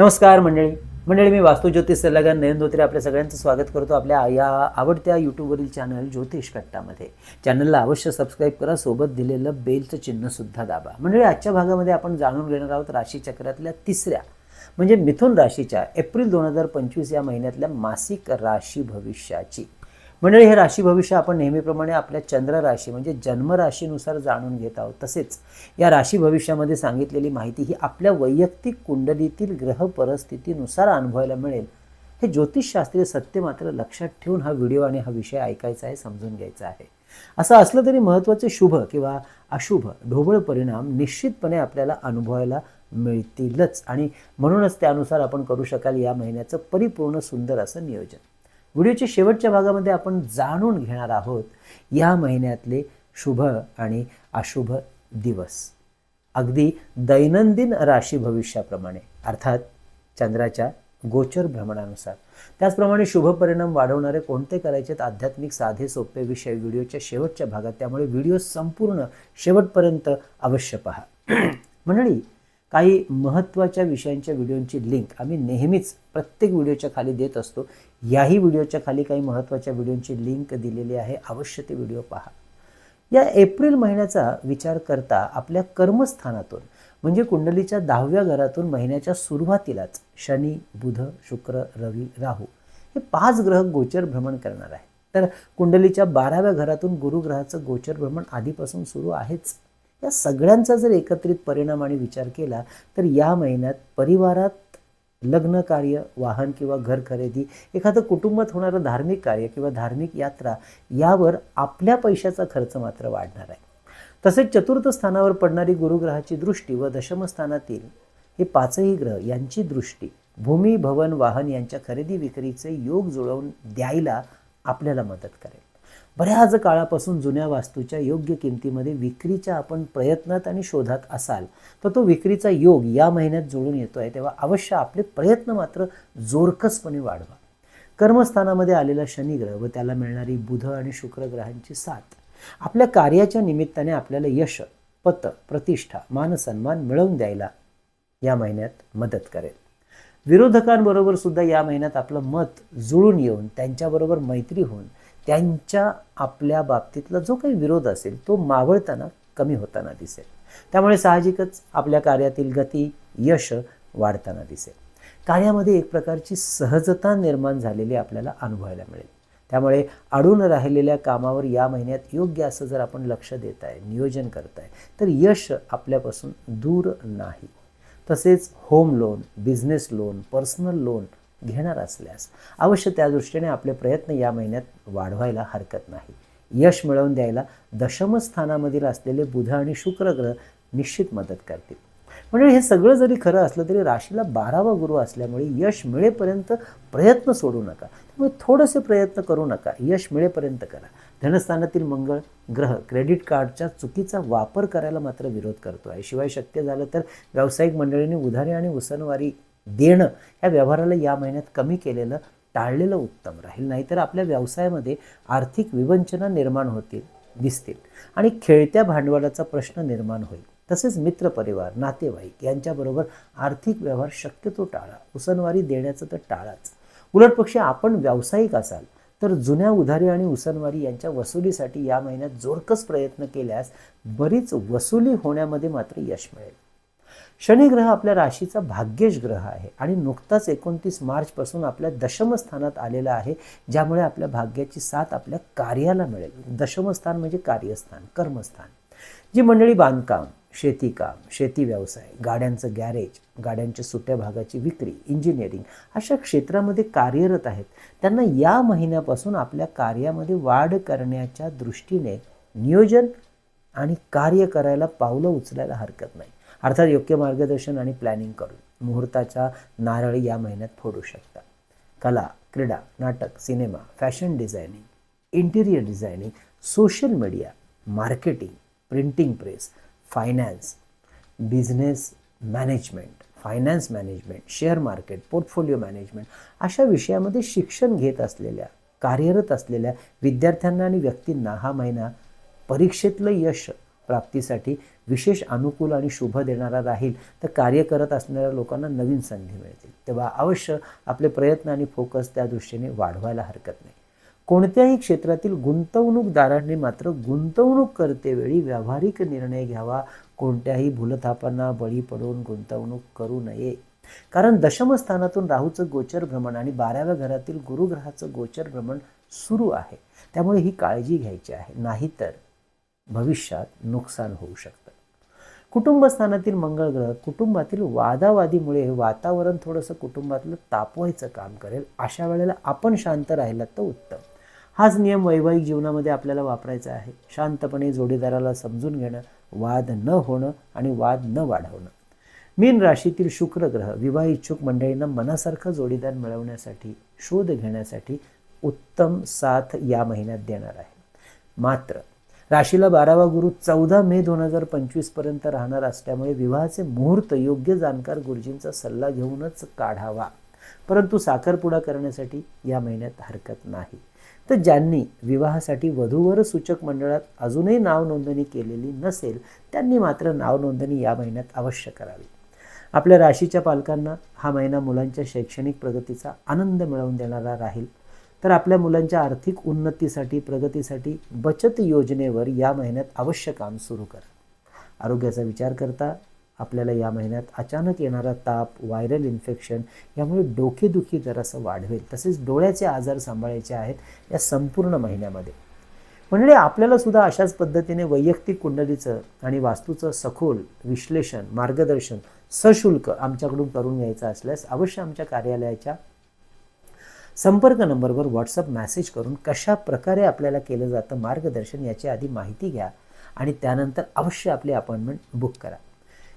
नमस्कार मंडळी. मंडळी मी वास्तू ज्योतिष सल्लागार नयन धोत्रे आपल्या सगळ्यांचं स्वागत करतो आपल्या या आवडत्या यूट्यूबवरील चॅनल ज्योतिष कट्टामध्ये. चॅनलला अवश्य सबस्क्राईब करा सोबत दिलेलं बेलचं चिन्हसुद्धा दाबा. मंडळी आजच्या भागामध्ये आपण जाणून घेणार आहोत राशीचक्रातल्या तिसऱ्या म्हणजे मिथुन राशीच्या एप्रिल दोन हजार पंचवीस या महिन्यातल्या मासिक राशी भविष्याची. मंडळी हे राशी भविष्य आपण नेहमीप्रमाणे आपल्या चंद्र राशी म्हणजे जन्मराशीनुसार जाणून घेत आहोत. तसेच या राशी भविष्यामध्ये सांगितलेली माहिती ही आपल्या वैयक्तिक कुंडलीतील ग्रह परिस्थितीनुसार अनुभवायला मिळेल. हे ज्योतिषशास्त्रीय सत्य मात्र लक्षात ठेवून हा व्हिडिओ आणि हा विषय ऐकायचा आहे समजून घ्यायचा आहे. असं असलं तरी महत्त्वाचे शुभ किंवा अशुभ ढोबळ परिणाम निश्चितपणे आपल्याला अनुभवायला मिळतीलच. आणि म्हणूनच त्यानुसार आपण करू शकाल या महिन्याचं परिपूर्ण सुंदर असं नियोजन. व्हिडिओच्या शेवटच्या भागामध्ये आपण जाणून घेणार आहोत या महिन्यातले शुभ आणि अशुभ दिवस. अगदी दैनंदिन राशी भविष्याप्रमाणे अर्थात चंद्राच्या गोचर भ्रमणानुसार. त्याचप्रमाणे शुभ परिणाम वाढवणारे कोणते करायचे आध्यात्मिक साधे सोपे विषय व्हिडिओच्या शेवटच्या भागात. त्यामुळे व्हिडिओ संपूर्ण शेवटपर्यंत अवश्य पहा. मंडळी काही महत्त्वाच्या विषयांच्या व्हिडिओंची लिंक आम्ही नेहमीच प्रत्येक व्हिडिओच्या खाली देत असतो. याही व्हिडिओच्या खाली काही महत्त्वाच्या व्हिडिओंची लिंक दिलेली आहे. अवश्य ते व्हिडिओ पहा. या एप्रिल महिन्याचा विचार करता आपल्या कर्मस्थानातून म्हणजे कुंडलीच्या दहाव्या घरातून महिन्याच्या सुरुवातीलाच शनी बुध शुक्र रवी राहू हे पाच ग्रह गोचर भ्रमण करणार आहे तर कुंडलीच्या बाराव्या घरातून गुरुग्रहाचं गोचर भ्रमण आधीपासून सुरू आहेच. या सगळ्यांचा जर एकत्रित परिणाम आणि विचार केला तर या महिन्यात परिवारात लग्न कार्य वाहन किंवा घर खरेदी एखादं कुटुंबात होणारं धार्मिक कार्य किंवा धार्मिक यात्रा यावर आपल्या पैशाचा खर्च मात्र वाढणार आहे. तसेच चतुर्थ स्थानावर पडणारी गुरुग्रहाची दृष्टी व दशमस्थानातील हे पाचही ग्रह यांची दृष्टी भूमी भवन वाहन यांच्या खरेदी विक्रीचे योग जुळवून द्यायला आपल्याला मदत करेल. बऱ्याच काळापासून जुन्या वास्तूच्या योग्य किमतीमध्ये विक्रीच्या आपण प्रयत्नात आणि शोधात असाल तर तो विक्रीचा योग या महिन्यात जुळून येतो आहे तेव्हा अवश्य आपले प्रयत्न मात्र जोरकसपणे वाढवा. कर्मस्थानामध्ये आलेला शनिग्रह व त्याला मिळणारी बुध आणि शुक्र ग्रहांची साथ. आपल्या कार्याच्या निमित्ताने आपल्याला यश पत प्रतिष्ठा मानसन्मान मिळवून द्यायला या महिन्यात मदत करेल. विरोधकांबरोबर सुद्धा या महिन्यात आपलं मत जुळून येऊन त्यांच्याबरोबर मैत्री होऊन त्यांच्या आपल्या बाबतीतला जो काही विरोध असेल तो मावळताना कमी होताना दिसेल. त्यामुळे साहजिकच आपल्या कार्यातील गती यश वाढताना दिसेल. कार्यामध्ये एक प्रकारची सहजता निर्माण झालेली आपल्याला अनुभवायला मिळेल. त्यामुळे अडून राहिलेल्या कामावर या महिन्यात योग्य असं जर आपण लक्ष देत आहे नियोजन करताय तर यश आपल्यापासून दूर नाही. तसेच home loan business loan personal loan घेणार असल्यास अवश्य त्या दृष्टीने आपले प्रयत्न या महिन्यात वाढवायला हरकत नाही. यश मिळवून द्यायला दशमस्थानामधील असलेले बुध आणि शुक्र ग्रह निश्चित मदत करतील. म्हणजे हे सगळं जरी खरं असलं तरी राशीला बारावा गुरु असल्यामुळे यश मिळेपर्यंत प्रयत्न सोडू नका. त्यामुळे थोडेसे प्रयत्न करू नका. यश मिळेपर्यंत करा. धनस्थानातील मंगळ ग्रह क्रेडिट कार्डच्या चुकीचा वापर करायला मात्र विरोध करतो आहे शिवाय शक्य झालं तर व्यावसायिक मंडळींनी उधारी आणि उसनवारी देणं ह्या व्यवहाराला या महिन्यात कमी केलेलं टाळलेलं उत्तम राहील. नाहीतर आपल्या व्यवसायामध्ये आर्थिक विवंचना निर्माण होतील दिसतील. आणि खेळत्या भांडवलाचा प्रश्न निर्माण होईल. तसेच मित्रपरिवार नातेवाईक यांच्याबरोबर आर्थिक व्यवहार शक्यतो टाळा. उसनवारी देण्याचं तर टाळाच. उलटपक्षी आपण व्यावसायिक असाल तर जुन्या उधारी आणि उसनवारी यांच्या वसुलीसाठी या महिन्यात जोरकस प्रयत्न केल्यास बरीच वसुली होण्यामध्ये मात्र यश मिळेल. शनिग्रह आपल्या राशीचा भाग्येश ग्रह आहे आणि नुकताच एकोणतीस मार्चपासून आपल्या दशमस्थानात आलेला आहे ज्यामुळे आपल्या भाग्याची साथ आपल्या कार्याला मिळेल. दशमस्थान म्हणजे कार्यस्थान कर्मस्थान. जी मंडळी बांधकाम शेतीकाम शेती व्यवसाय गाड्यांचं गॅरेज गाड्यांच्या सुट्या भागाची विक्री इंजिनिअरिंग अशा क्षेत्रामध्ये कार्यरत आहेत. त्यांना या महिन्यापासून आपल्या कार्यामध्ये वाढ करण्याच्या दृष्टीने नियोजन आणि कार्य करायला पावलं उचलायला हरकत नाही. अर्थात योग्य मार्गदर्शन आणि प्लॅनिंग करून मुहूर्ताचा नारळ या महिन्यात फोडू शकता. कला क्रीडा नाटक cinema fashion designing interior designing social media marketing printing press finance business management finance management share market portfolio management अशा विषयामध्ये शिक्षण घेत असलेल्या कार्यरत असलेल्या विद्यार्थ्यांना आणि व्यक्तींना हा महिना परीक्षेतलं यश प्राप्तीसाठी विशेष अनुकूल आणि शुभ देणारा राहील तर कार्य करत असणाऱ्या लोकांना नवीन संधी मिळतील. तेव्हा अवश्य आपले प्रयत्न आणि फोकस त्या दृष्टीने वाढवायला हरकत नाही. कोणत्याही क्षेत्रातील गुंतवणूकदारांनी मात्र गुंतवणूक करतेवेळी व्यावहारिक निर्णय घ्यावा. कोणत्याही भूलथापांना बळी पडून गुंतवणूक करू नये. कारण दशमस्थानातून राहूचं गोचर भ्रमण आणि बाराव्या घरातील गुरुग्रहाचं गोचर भ्रमण सुरू आहे. त्यामुळे ही काळजी घ्यायची आहे. नाहीतर भविष्यात नुकसान होऊ शकतं. कुटुंबस्थानातील मंगळ ग्रह कुटुंबातील वादावादीमुळे वातावरण थोडंसं कुटुंबातलं तापवायचं काम करेल अशा वेळेला आपण शांत राहिलात तर उत्तम. हाच नियम वैवाहिक जीवनामध्ये आपल्याला वापरायचा आहे. शांतपणे जोडीदाराला समजून घेणं वाद न होणं आणि वाद न वाढवणं. मीन राशीतील शुक्र ग्रह विवाह इच्छुक मंडळींना मनासारखं जोडीदार मिळवण्यासाठी शोध घेण्यासाठी उत्तम साथ या महिन्यात देणार आहे. मात्र राशीला बारावा गुरु चौदा मे दोन हजार पंचवीसपर्यंत राहणार असल्यामुळे विवाहाचे मुहूर्त योग्य जाणकार गुरुजींचा सल्ला घेऊनच काढावा. परंतु साखरपुडा करण्यासाठी या महिन्यात हरकत नाही. तर ज्यांनी विवाहासाठी वधूवर सूचक मंडळात अजूनही नाव नोंदणी केलेली नसेल त्यांनी मात्र नाव नोंदणी या महिन्यात अवश्य करावी. आपल्या राशीच्या पालकांना हा महिना मुलांच्या शैक्षणिक प्रगतीचा आनंद मिळवून देणारा राहील. तर आपल्या मुलांच्या आर्थिक उन्नतीसाठी प्रगतीसाठी बचत योजनेवर या महिन्यात अवश्य काम सुरू करा. आरोग्याचा विचार करता आपल्याला या महिन्यात अचानक येणारा ताप व्हायरल इन्फेक्शन यामुळे डोकेदुखी जरासं वाढवेल. तसेच डोळ्याचे आजार सांभाळायचे आहेत या संपूर्ण महिन्यामध्ये. म्हणजे आपल्याला सुद्धा अशाच पद्धतीने वैयक्तिक कुंडलीचं आणि वास्तूचं सखोल विश्लेषण मार्गदर्शन सशुल्क आमच्याकडून करून घ्यायचं असल्यास अवश्य आमच्या कार्यालयाच्या संपर्क नंबरवर व्हॉट्सअप मॅसेज करून कशा प्रकारे आपल्याला केलं जातं मार्गदर्शन याची आधी माहिती घ्या आणि त्यानंतर अवश्य आपली अपॉइंटमेंट बुक करा.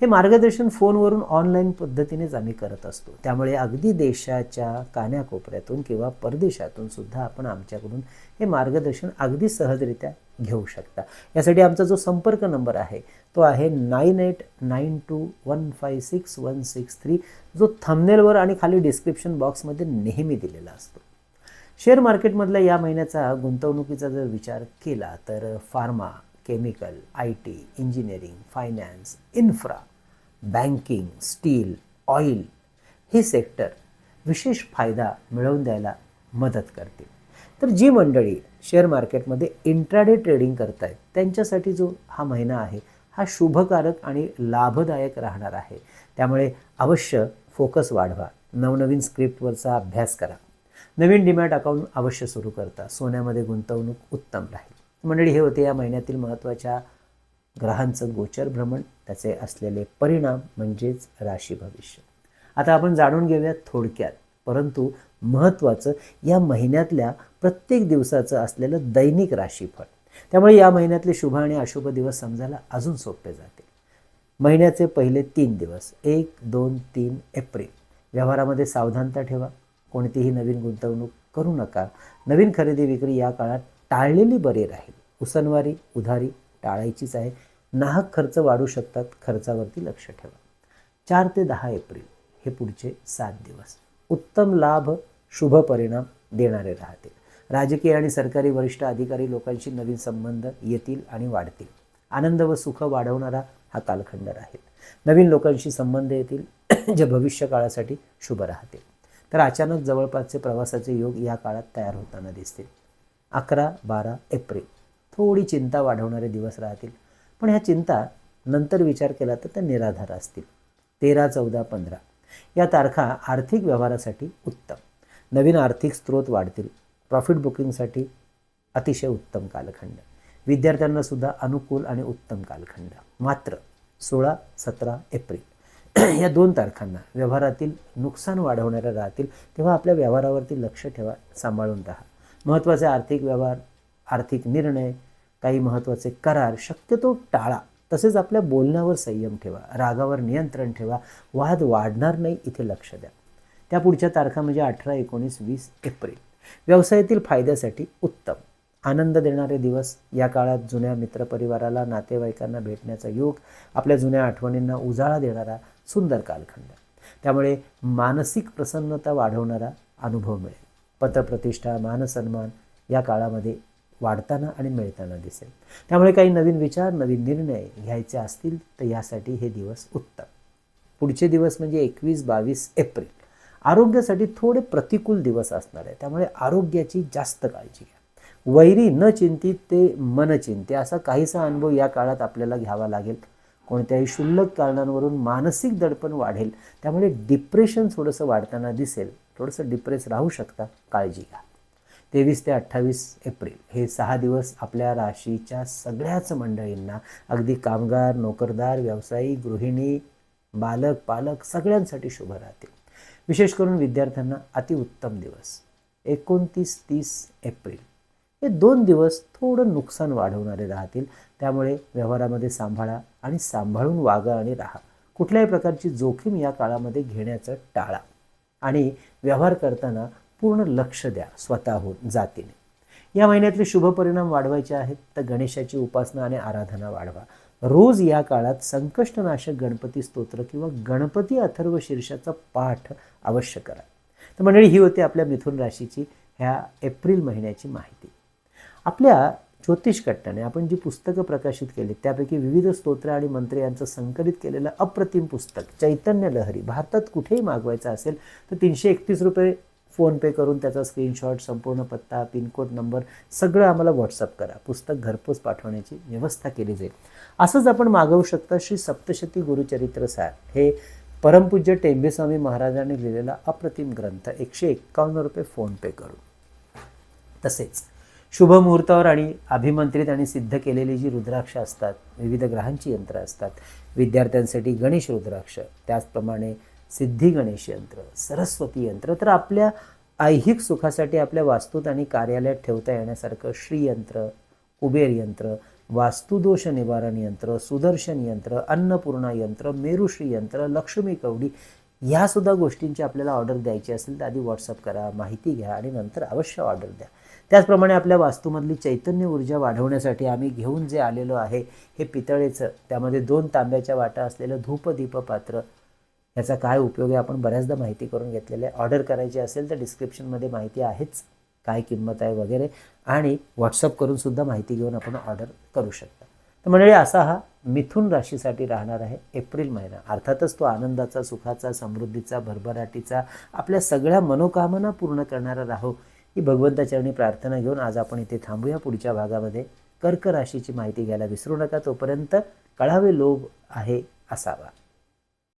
हे मार्गदर्शन फोनवरून ऑनलाईन पद्धतीनेच आम्ही करत असतो. त्यामुळे अगदी देशाच्या कान्याकोपऱ्यातून किंवा परदेशातून सुद्धा आपण आमच्याकडून हे मार्गदर्शन अगदी सहजरित्या घेऊ शकता. यासाठी आमचा जो संपर्क नंबर आहे तो आहे nine eight nine two one five six one six three जो थंबनेलवर आणि खाली डिस्क्रिप्शन बॉक्समध्ये नेहमी दिलेला असतो. शेअर मार्केटमधल्या या महिन्याचा गुंतवणुकीचा जर विचार केला तर pharma chemical I T engineering finance infra banking steel oil हे सेक्टर विशेष फायदा मिळवून द्यायला मदत करतील. तर जी मंडळी शेअर मार्केटमध्ये इंट्राडे ट्रेडिंग करत आहेत त्यांच्यासाठी जो हा महिना आहे हा शुभकारक आणि लाभदायक राहणार आहे. त्यामुळे अवश्य फोकस वाढवा. नवनवीन स्क्रिप्टवरचा अभ्यास करा. नवीन डिमॅट अकाउंट अवश्य सुरू करता. सोन्यामध्ये गुंतवणूक उत्तम राहील. मंडळी हे होते या महिन्यातील महत्त्वाच्या ग्रहांचं गोचर भ्रमण. त्याचे असलेले परिणाम म्हणजेच राशी भविष्य. आता आपण जाणून घेऊया थोडक्यात परंतु महत्त्वाचं या महिन्यातल्या प्रत्येक दिवसाचं असलेलं दैनिक राशीफळ. त्यामुळे या महिन्यातले शुभ आणि अशुभ दिवस समजायला अजून सोपे जातील महिन्याचे पहिले तीन दिवस एक दोन तीन एप्रिल. व्यवहारामध्ये सावधानता ठेवा. कोणतीही नवीन गुंतवणूक करू नका. नवीन खरेदी विक्री या काळात टाळलेली बरी राहील. उसनवारी उधारी टाळायचीच आहे. नाहक खर्च वाढू शकतात. खर्चावरती लक्ष ठेवा. चार ते दहा एप्रिल हे पुढचे सात दिवस. उत्तम लाभ शुभ परिणाम देणारे राहतील. राजकीय आणि सरकारी वरिष्ठ अधिकारी लोकांशी नवीन संबंध येतील आणि वाढतील. आनंद व सुख वाढवणारा हा कालखंड राहील. नवीन लोकांशी संबंध येतील जे भविष्य काळासाठी शुभ राहतील. तर अचानक जवळपासचे प्रवासाचे योग या काळात तयार होताना दिसतील. अकरा बारा एप्रिल. थोडी चिंता वाढवणारे दिवस राहतील. पण ह्या चिंता नंतर विचार केला तर त्या निराधार असतील. तेरा चौदा पंधरा. या तारखा आर्थिक व्यवहारासाठी उत्तम. नवीन आर्थिक स्रोत वाढतील. प्रॉफिट बुकिंगसाठी अतिशय उत्तम कालखंड. विद्यार्थ्यांना सुद्धा अनुकूल आणि उत्तम कालखंड. मात्र सोळा सतरा एप्रिल या दोन तारखांना व्यवहारातील नुकसान वाढवणाऱ्या राहतील तेव्हा आपल्या व्यवहारावरती लक्ष ठेवा सांभाळून राहा. महत्त्वाचे आर्थिक व्यवहार आर्थिक निर्णय काही महत्त्वाचे करार शक्यतो टाळा. तसेच आपल्या बोलण्यावर संयम ठेवा रागावर नियंत्रण ठेवा वाद वाढणार नाही इथे लक्ष द्या. त्या पुढच्या तारखा म्हणजे अठरा एकोणीस वीस एप्रिल. व्यवसायातील फायद्यासाठी उत्तम. आनंद देणारे दिवस. या काळात जुन्या मित्रपरिवाराला नातेवाईकांना भेटण्याचा योग आपल्या जुन्या आठवणींना उजाळा देणारा सुंदर कालखंड. त्यामुळे मानसिक प्रसन्नता वाढवणारा अनुभव मिळेल. पतप्रतिष्ठा मानसन्मान या काळामध्ये वाढताना आणि मिळताना दिसेल. त्यामुळे काही नवीन विचार नवीन निर्णय घ्यायचे असतील तर यासाठी हे दिवस उत्तम. पुढचे दिवस म्हणजे एकवीस बावीस एप्रिल. आरोग्यासाठी थोडे प्रतिकूल दिवस असणार आहे त्यामुळे आरोग्याची जास्त काळजी घ्या. वैरी न चिंतित ते मन चिंते असा काहीसा अनुभव या काळात आपल्याला घ्यावा लागेल. कोणत्याही क्षुल्लक कारणांवरून मानसिक दडपण वाढेल. त्यामुळे डिप्रेशन थोडंसं वाढताना दिसेल. थोडंसं डिप्रेस राहू शकता. काळजी घ्या. तेवीस ते अठ्ठावीस एप्रिल हे सहा दिवस आपल्या राशीच्या सगळ्याच मंडळींना अगदी कामगार नोकरदार व्यावसायिक गृहिणी बालक पालक सगळ्यांसाठी शुभ राहतील. विशेष करून विद्यार्थ्यांना अतिउत्तम दिवस. एकोणतीस तीस एप्रिल हे दोन दिवस थोडं नुकसान वाढवणारे राहतील. त्यामुळे व्यवहारामध्ये सांभाळा आणि सांभाळून वागा आणि राहा. कुठल्याही प्रकारची जोखीम या काळामध्ये घेण्याचं टाळा. आणि व्यवहार करताना पूर्ण लक्ष द्या स्वतःहून जातीने. या महिन्यातले शुभ परिणाम वाढवायचे आहेत तर गणेशाची उपासना आणि आराधना वाढवा. रोज या काळात संकष्टनाशक गणपती स्तोत्र किंवा गणपती अथर्व शीर्षाचा पाठ अवश्य करा. तर मंडळी ही होती आपल्या मिथुन राशीची ह्या एप्रिल महिन्याची माहिती. आपल्या ज्योतिषकट्टाने आपण जी पुस्तकं प्रकाशित केली त्यापैकी विविध स्तोत्र आणि मंत्र यांचं संकलित केलेलं अप्रतिम पुस्तक चैतन्य लहरी भारतात कुठेही मागवायचं असेल तर तीनशे एकतीस रुपये फोनपे करून त्याचा स्क्रीनशॉट संपूर्ण पत्ता पिनकोड नंबर सगळं आम्हाला व्हॉट्सअप करा. पुस्तक घरपोच पाठवण्याची व्यवस्था केली जाईल. असंच आपण मागवू शकता श्री सप्तशती गुरुचरित्र सार. हे परमपूज्य टेंबेस्वामी महाराजांनी लिहिलेला अप्रतिम ग्रंथ. एकशे एक्कावन्न रुपये फोनपे करून. तसेच शुभ मुहूर्तावर आणि अभिमंत्रित आणि सिद्ध केलेली जी रुद्राक्ष असतात विविध ग्रहांची यंत्र असतात विद्यार्थ्यांसाठी गणेश रुद्राक्ष त्याचप्रमाणे सिद्धी गणेश यंत्र सरस्वती यंत्र. तर आपल्या ऐहिक सुखासाठी आपल्या वास्तूत आणि कार्यालयात ठेवता येण्यासारखं श्रीयंत्र कुबेर यंत्र वास्तुदोष निवारण यंत्र सुदर्शन यंत्र अन्नपूर्णा यंत्र मेरुश्री यंत्र लक्ष्मी कवडी ह्या सुद्धा गोष्टींची आपल्याला ऑर्डर द्यायची असेल तर आधी व्हॉट्सअप करा माहिती घ्या आणि नंतर अवश्य ऑर्डर द्या. त्याचप्रमाणे आपल्या वास्तूमधली चैतन्य ऊर्जा वाढवण्यासाठी आम्ही घेऊन जे आलेलो आहे हे पितळेचं त्यामध्ये दोन तांब्याच्या वाटा असलेलं धूपदीपपात्र पात्र याचा काय उपयोग आहे? आपण बऱ्याचदा माहिती करून घेतलेलं. आहे ऑर्डर करायची असेल तर डिस्क्रिप्शनमध्ये माहिती आहेच काय किंमत आहे वगैरे. आणि व्हॉट्सअप करूनसुद्धा माहिती घेऊन आपण ऑर्डर करू शकता. तर मंडळी असा हा मिथुन राशीसाठी राहणार आहे एप्रिल महिना. अर्थातच तो आनंदाचा सुखाचा समृद्धीचा भरभराटीचा आपल्या सगळ्या मनोकामना पूर्ण करणारा राहो ही भगवंताचरणी प्रार्थना घेऊन आज आपण इथे थांबूया. पुढच्या भागामध्ये कर्क राशीची माहिती घ्यायला विसरू नका. तोपर्यंत कळावे लोभ आहे असावा.